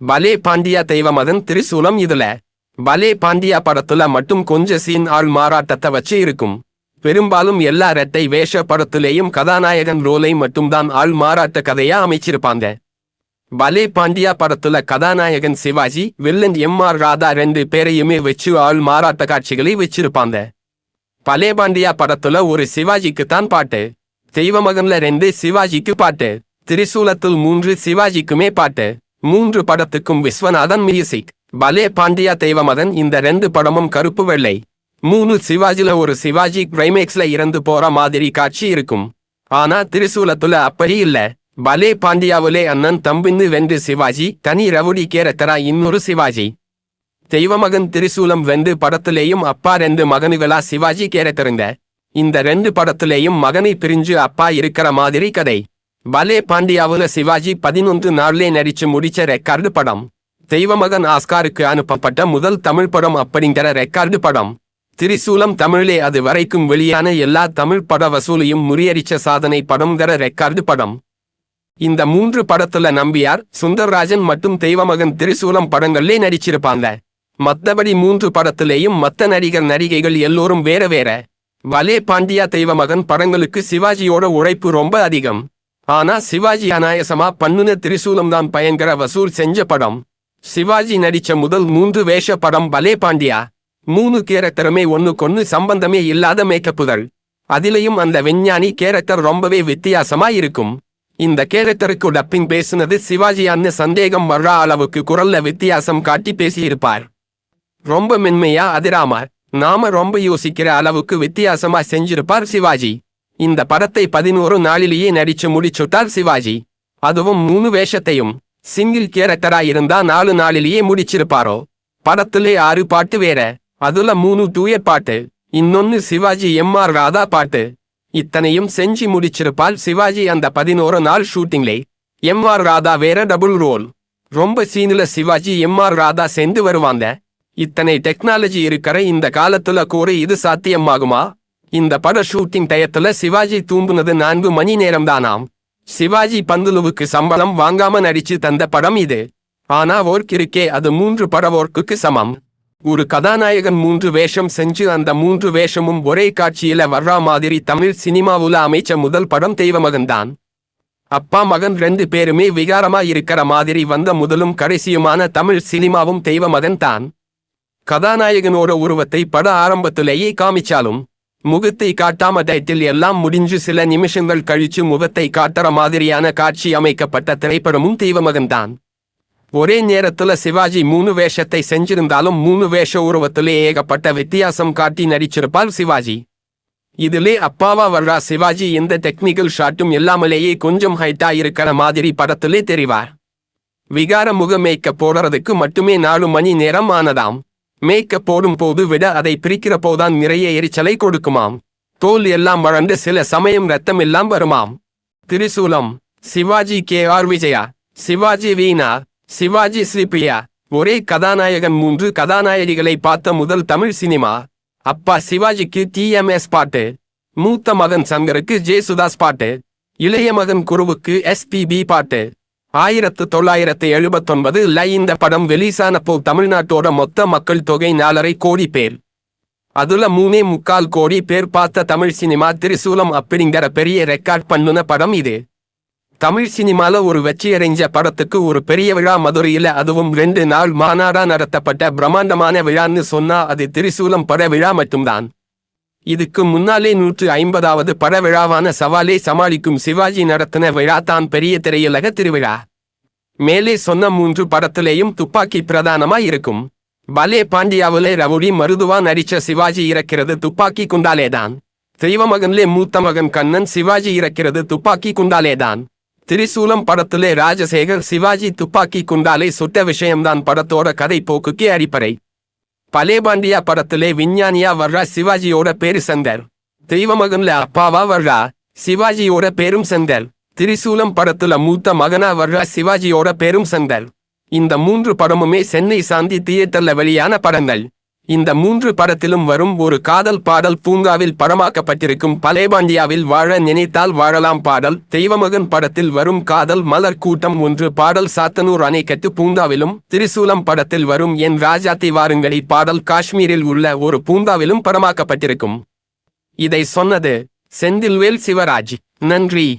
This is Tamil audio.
பலே பாண்டியா தெய்வமதன் திரிசூலம் இதுல. பலே பாண்டியா படத்துல மட்டும் கொஞ்ச சீன் ஆள் மாறாட்டத்தை வச்சு இருக்கும். பெரும்பாலும் எல்லா ரெட்டை வேஷ படத்திலேயும் கதாநாயகன் ரோலை மட்டும்தான் ஆள் மாறாட்ட கதையா அமைச்சிருப்பாங்க. பலே பாண்டியா படத்துல கதாநாயகன் Sivaji villain M R Radha ரெண்டு பேரையுமே வச்சு ஆள் மாறாட்ட காட்சிகளை வச்சிருப்பாங்க. பலே பாண்டியா படத்துல ஒரு சிவாஜிக்கு தான் பாட்டு. தெய்வமகன்ல ரெண்டு சிவாஜிக்கு பாட்டு. திரிசூலத்தில் மூன்று சிவாஜிக்குமே பாட்டு. மூன்று படத்துக்கும் விஸ்வநாதன் மியூசிக். பலே பாண்டியா தெய்வமதன் இந்த ரெண்டு படமும் கருப்பு வெள்ளை. மூணு சிவாஜில ஒரு சிவாஜி கிரைமேக்ஸ்ல இறந்து போற மாதிரி காட்சி இருக்கும். ஆனா திரிசூலத்துல அப்படி இல்ல. பலே பாண்டியாவிலே அண்ணன் தம்பின்னு வென்று சிவாஜி தனி ரவுடி கேரக்டரா இன்னொரு சிவாஜி. தெய்வமகன் திரிசூலம் வென்று படத்திலேயும் அப்பா ரெண்டு மகனுகளா சிவாஜி கேரக்டருங்க இந்த ரெண்டு படத்திலேயும் மகனை பிரிஞ்சு அப்பா இருக்கிற மாதிரி கதை. பலே பாண்டியாவுல சிவாஜி பதினொன்று நாள்லே நடிச்சு முடிச்ச ரெக்கார்டு படம். தெய்வமகன் ஆஸ்காருக்கு அனுப்பப்பட்ட முதல் தமிழ் படம் அப்படிங்கிற ரெக்கார்டு படம். திரிசூலம் தமிழிலே அது வரைக்கும் வெளியான எல்லா தமிழ் பட வசூலையும் முறியடிச்ச சாதனை படம்ங்கிற ரெக்கார்டு படம். இந்த மூன்று படத்துல நம்பியார் சுந்தர்ராஜன் மற்றும் தெய்வமகன் திரிசூலம் படங்கள்லே நடிச்சிருப்பாங்க. மத்தபடி மூன்று படத்திலேயும் மத்த நடிகர் நடிகைகள் எல்லோரும் வேற வேற. வலே பாண்டியா தெய்வமகன் படங்களுக்கு சிவாஜியோட உழைப்பு ரொம்ப அதிகம். ஆனா சிவாஜி அநாயசமா பண்ணுன திரிசூலம் தான் பயங்கர வசூல் செஞ்ச படம். சிவாஜி நடிச்ச முதல் மூன்று வேஷ படம் பலே பாண்டியா. மூணு கேரக்டருமே ஒன்னுக்கொன்னு சம்பந்தமே இல்லாத மேக்கப்புதல் அதிலையும் அந்த விஞ்ஞானி கேரக்டர் ரொம்பவே வித்தியாசமா இருக்கும். இந்த கேரக்டருக்கு டப்பிங் பேசுனது சிவாஜியான்னு சந்தேகம் வர்ற அளவுக்கு குரல்ல வித்தியாசம் காட்டி பேசியிருப்பார். ரொம்ப மென்மையா அதிராமார். நாம ரொம்ப யோசிக்கிற அளவுக்கு வித்தியாசமா செஞ்சிருப்பார் சிவாஜி. இந்த படத்தை பதினோரு நாளிலேயே நடிச்சு முடிச்சுட்டார் சிவாஜி. அதுவும் மூணு வேஷத்தையும். சிங்கிள் கேரக்டரா இருந்தா நாலு நாளிலேயே முடிச்சிருப்பாரோ. படத்திலே ஆறு பாட்டு வேற. அதுல மூணு டூயர் பாட்டு. இன்னொன்னு சிவாஜி எம் ஆர் ராதா பாட்டு. இத்தனையும் செஞ்சு முடிச்சிருப்பால் சிவாஜி அந்த பதினோரு நாள் ஷூட்டிங்லே. எம் ஆர் ராதா வேற டபுள் ரோல். ரொம்ப சீனுல சிவாஜி எம் ஆர் ராதா சேர்ந்து வருவாங்க. இத்தனை டெக்னாலஜி இருக்கிற இந்த காலத்துல கூட இது சாத்தியமாகுமா? இந்த பட ஷூட்டிங் டயத்துல சிவாஜி தூம்புனது நான்கு மணி நேரம்தானாம். சிவாஜி பந்துலுவுக்கு சம்பளம் வாங்காம நடிச்சு தந்த படம் இது. ஆனா ஒர்க் இருக்கே அது மூன்று பட ஓர்க்குக்கு சமம். ஒரு கதாநாயகன் மூன்று வேஷம் செஞ்சு அந்த மூன்று வேஷமும் ஒரே காட்சியில வர்ற மாதிரி தமிழ் சினிமாவுல அமைச்ச முதல் படம் தெய்வமகன்தான். அப்பா மகன் ரெண்டு பேருமே விகாரமா இருக்கிற மாதிரி வந்த முதலும் கடைசியுமான தமிழ் சினிமாவும் தெய்வமகன் தான் கதாநாயகனோட உருவத்தை பட ஆரம்பத்திலேயே காமிச்சாலும் முகத்தை காட்டாம டயத்தில் எல்லாம் முடிஞ்சு சில நிமிஷங்கள் கழிச்சு முகத்தை காட்டுற மாதிரியான காட்சி அமைக்கப்பட்ட திரைப்படமும் தெய்வமகன்தான். ஒரே நேரத்துல சிவாஜி மூணு வேஷத்தை செஞ்சிருந்தாலும் மூணு வேஷ உருவத்திலே ஏகப்பட்ட வித்தியாசம் காட்டி நடிச்சிருப்பார் சிவாஜி. இதிலே அப்பாவா வர்றா சிவாஜி எந்த டெக்னிக்கல் ஷாட்டும் இல்லாமலேயே கொஞ்சம் ஹைட்டா இருக்கிற மாதிரி படத்திலே தெரிவார். விகார முகமேய்க்க போடுறதுக்கு மட்டுமே நாலு மணி நேரம் ஆனதாம். மேக்கப் போடும் போது விட அதை பிரிக்கிற போதான் நிறைய எரிச்சலை கொடுக்குமாம். தோல் எல்லாம் வளர்ந்து சில சமயம் ரத்தம் எல்லாம் வருமாம். திரிசூலம் சிவாஜி கே ஆர் விஜயா சிவாஜி வீணா சிவாஜி ஸ்ரீபிரியா ஒரே கதாநாயகன் மூன்று கதாநாயகிகளை பார்த்த முதல் தமிழ் சினிமா. அப்பா சிவாஜிக்கு டிஎம்எஸ் பாட்டு மூத்த மகன் சங்கருக்கு ஜெயசுதாஸ் பாட்டு இளைய மகன் குருவுக்கு எஸ்பிபி பாட்டு. ஆயிரத்து தொள்ளாயிரத்து எழுபத்தொன்பது லை இந்த படம் வெளிசானப்போ தமிழ்நாட்டோட மொத்த மக்கள் தொகை நாலரை கோடி பேர். அதுல மூணே முக்கால் கோடி பேர் பார்த்த தமிழ் சினிமா திரிசூலம் அப்படிங்கிற பெரிய ரெக்கார்ட் பண்ணுன படம் இது. தமிழ் சினிமால ஒரு வெற்றியடைஞ்ச படத்துக்கு ஒரு பெரிய விழா மதுரையில அதுவும் ரெண்டு நாள் மாநாடா நடத்தப்பட்ட பிரம்மாண்டமான விழான்னு சொன்னா அது திரிசூலம் பட விழா மட்டும்தான். இதுக்கு முன்னாலே நூற்று ஐம்பதாவது பட விழாவான சவாலே சமாளிக்கும் சிவாஜி நடத்தின விழா தான் பெரிய திரையுலக திருவிழா. மேலே சொன்ன மூன்று படத்திலேயும் துப்பாக்கி பிரதானமா இருக்கும். பலே பாண்டியாவிலே ரவுடி மருதுவா நடிச்ச சிவாஜி இறக்கிறது துப்பாக்கி குண்டாலேதான். தெய்வமகன்லே மூத்த மகன் கண்ணன் சிவாஜி இறக்கிறது துப்பாக்கி குண்டாலேதான். திரிசூலம் படத்திலே ராஜசேகர் சிவாஜி துப்பாக்கி குண்டாலே சுட்ட விஷயம்தான் படத்தோட கதை போக்குக்கே அடிப்படை. பலேபாண்டியா படத்திலே விஞ்ஞானியா வர்றா சிவாஜியோட பேரு செந்தர். தெய்வமகன்ல அப்பாவா வர்றா சிவாஜியோட பேரும் செந்தர். திரிசூலம் படத்துல மூத்த மகனா வர்ற சிவாஜியோட பெரும் சந்தர் இந்த மூன்று படமுமே சென்னை சாந்தி தியேட்டர்ல வெளியான படங்கள். இந்த மூன்று படத்திலும் வரும் ஒரு காதல் பாடல் பூங்காவில் படமாக்கப்பட்டிருக்கும் பலேபாண்டியாவில் வாழ நினைத்தால் வாழலாம் பாடல் தெய்வமகன் படத்தில் வரும் காதல் மலர் கூட்டம் ஒன்று பாடல் சாத்தனூர் அணைக்கட்டு பூங்காவிலும் திரிசூலம் படத்தில் வரும் என் ராஜாத்தி வாருங்களி பாடல் காஷ்மீரில் உள்ள ஒரு பூங்காவிலும் படமாக்கப்பட்டிருக்கும். இதை சொன்னது செந்தில்வேல் சிவராஜ். நன்றி.